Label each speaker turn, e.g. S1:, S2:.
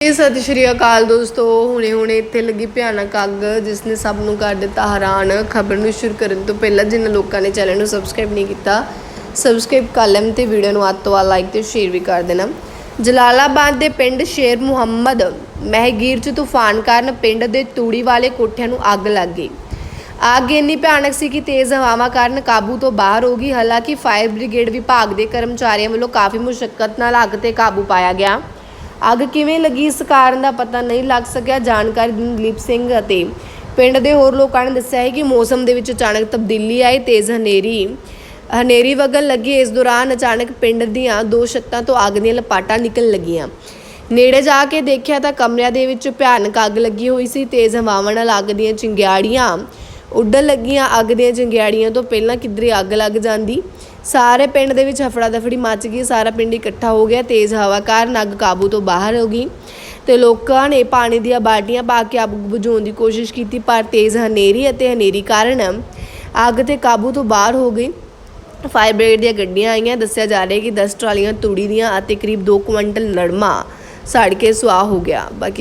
S1: ਜੀ, ਸਤਿ ਸ਼੍ਰੀ ਅਕਾਲ ਦੋਸਤੋ। ਹੁਣੇ ਹੁਣੇ ਇੱਥੇ ਲੱਗੀ ਭਿਆਨਕ ਅੱਗ ਜਿਸ ਨੇ ਸਭ ਨੂੰ ਕਰ ਦਿੱਤਾ ਹੈਰਾਨ। ਖਬਰ ਨੂੰ ਸ਼ੁਰੂ ਕਰਨ ਤੋਂ ਪਹਿਲਾਂ ਜਿਨ੍ਹਾਂ ਲੋਕਾਂ ਨੇ ਚੈਨਲ ਨੂੰ ਸਬਸਕ੍ਰਾਈਬ ਨਹੀਂ ਕੀਤਾ ਸਬਸਕ੍ਰਾਈਬ ਕਰ ਲੈਣ ਤੇ ਵੀਡੀਓ ਨੂੰ ਅੱਧ ਤੋਂ ਵੱਧ ਲਾਈਕ ਤੇ ਸ਼ੇਅਰ ਵੀ ਕਰ ਦੇਣਾ। ਜਲਾਲਾਬਾਦ ਦੇ ਪਿੰਡ ਸ਼ੇਰ ਮੁਹੰਮਦ ਮਹਿਗੀਰ ਚ ਤੂਫਾਨ ਕਾਰਨ ਪਿੰਡ ਦੇ ਤੂੜੀ ਵਾਲੇ ਕੋਠਿਆਂ ਨੂੰ ਅੱਗ ਲੱਗ ਗਈ। ਅੱਗ ਇੰਨੀ ਭਿਆਨਕ ਸੀ ਕਿ ਤੇਜ਼ ਹਵਾਵਾਂ ਕਾਰਨ ਕਾਬੂ ਤੋਂ ਬਾਹਰ ਹੋ ਗਈ। ਹਾਲਾਂਕਿ ਫਾਇਰ ਬ੍ਰਿਗੇਡ ਵਿਭਾਗ ਦੇ ਕਰਮਚਾਰੀਆਂ ਵੱਲੋਂ ਕਾਫੀ ਮੁਸ਼ਕਲ ਨਾਲ ਅੱਗ ਤੇ ਕਾਬੂ ਪਾਇਆ ਗਿਆ। ਅੱਗ ਕਿਵੇਂ ਲੱਗੀ ਇਸ ਕਾਰਨ ਦਾ ਪਤਾ ਨਹੀਂ ਲੱਗ ਸਕਿਆ। ਜਾਣਕਾਰੀ ਦਿੰਦੇ ਸਿੰਘ ਅਤੇ ਪਿੰਡ ਦੇ ਹੋਰ ਲੋਕਾਂ ਨੇ ਦੱਸਿਆ ਹੈ ਕਿ ਮੌਸਮ ਦੇ ਵਿੱਚ ਅਚਾਨਕ ਤਬਦੀਲੀ ਆਈ, ਤੇਜ਼ ਹਨੇਰੀ ਹਨੇਰੀ ਵਗਣ ਲੱਗੀ। ਇਸ ਦੌਰਾਨ ਅਚਾਨਕ ਪਿੰਡ ਦੀਆਂ ਦੋ ਛੱਤਾਂ ਤੋਂ ਅੱਗ ਦੀਆਂ ਲਪਾਟਾਂ ਨਿਕਲਣ ਲੱਗੀਆਂ। ਨੇੜੇ ਜਾ ਕੇ ਦੇਖਿਆ ਤਾਂ ਕਮਰਿਆਂ ਦੇ ਵਿੱਚ ਭਿਆਨਕ ਅੱਗ ਲੱਗੀ ਹੋਈ ਸੀ। ਤੇਜ਼ ਹਵਾਵਾਂ ਨਾਲ ਅੱਗ ਦੀਆਂ ਚਿੰਗਿਆੜੀਆਂ ਉੱਡਣ ਲੱਗੀਆਂ ਅੱਗ ਦੀਆਂ ਜੰਗਿਆੜੀਆਂ ਤੋਂ ਪਹਿਲਾਂ ਕਿਧਰੇ ਅੱਗ ਲੱਗ ਜਾਂਦੀ। ਸਾਰੇ ਪਿੰਡ ਦੇ ਵਿੱਚ ਹਫੜਾ ਦਫੜੀ ਮਚ ਗਈ, ਸਾਰਾ ਪਿੰਡ ਇਕੱਠਾ ਹੋ ਗਿਆ, ਤੇਜ਼ ਹਵਾ ਕਾਰਨ ਅੱਗ ਕਾਬੂ ਤੋਂ ਬਾਹਰ ਹੋ ਗਈ ਤੇ ਲੋਕਾਂ ਨੇ ਪਾਣੀ ਦੀਆਂ ਬਾਲਟੀਆਂ ਪਾ ਕੇ ਅੱਗ ਬੁਝਾਉਣ ਦੀ ਕੋਸ਼ਿਸ਼ ਕੀਤੀ, ਪਰ ਤੇਜ਼ ਹਨੇਰੀ ਅਤੇ ਹਨੇਰੀ ਕਾਰਨ ਅੱਗ ਤੇ ਕਾਬੂ ਤੋਂ ਬਾਹਰ ਹੋ ਗਈ। ਫਾਇਰ ਬ੍ਰਿਗੇਡ ਦੀਆਂ ਗੱਡੀਆਂ ਆਈਆਂ, ਦੱਸਿਆ ਜਾ ਰਿਹਾ ਕਿ 10 ਟਰਾਲੀਆਂ ਤੂੜੀ ਦੀਆਂ ਅਤੇ ਕਰੀਬ 2 ਕੁਇੰਟਲ ਨਰਮਾ ਸੜ ਕੇ ਸੁਆਹ ਹੋ ਗਿਆ। ਬਾਕੀ